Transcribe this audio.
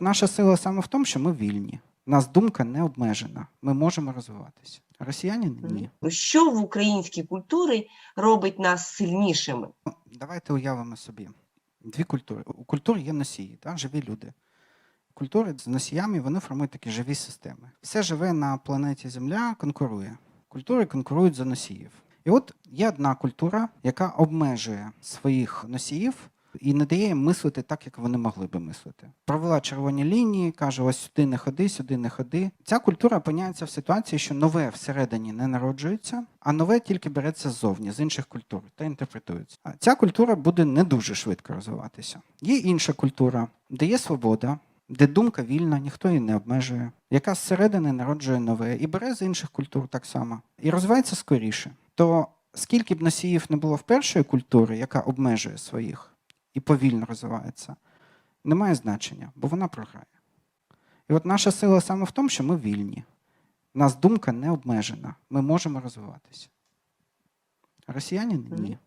Наша сила саме в тому, що ми вільні. У нас думка не обмежена. Ми можемо розвиватися. Росіяни ні. Що в українській культурі робить нас сильнішими? Ну, Давайте уявимо собі дві культури. У культури є носії, так? живі люди. Культури з носіями вони формують такі живі системи. Все живе на планеті Земля конкурує. Культури конкурують за носіїв. І от є одна культура, яка обмежує своїх носіїв і не дає їм мислити так, як вони могли би мислити. Провела червоні лінії, каже: ось сюди не ходи, сюди не ходи. Ця культура опиняється в ситуації, що нове всередині не народжується, а нове тільки береться ззовні, з інших культур та інтерпретується. А ця культура буде не дуже швидко розвиватися. Є інша культура, де є свобода, де думка вільна, ніхто її не обмежує, яка зсередини народжує нове і бере з інших культур так само, і розвивається скоріше. То скільки б носіїв не було в першої культури, яка обмежує своїх і повільно розвивається, не має значення, бо вона програє. І от наша сила саме в тому, що ми вільні. У нас думка не обмежена. Ми можемо розвиватися. А росіяни ні.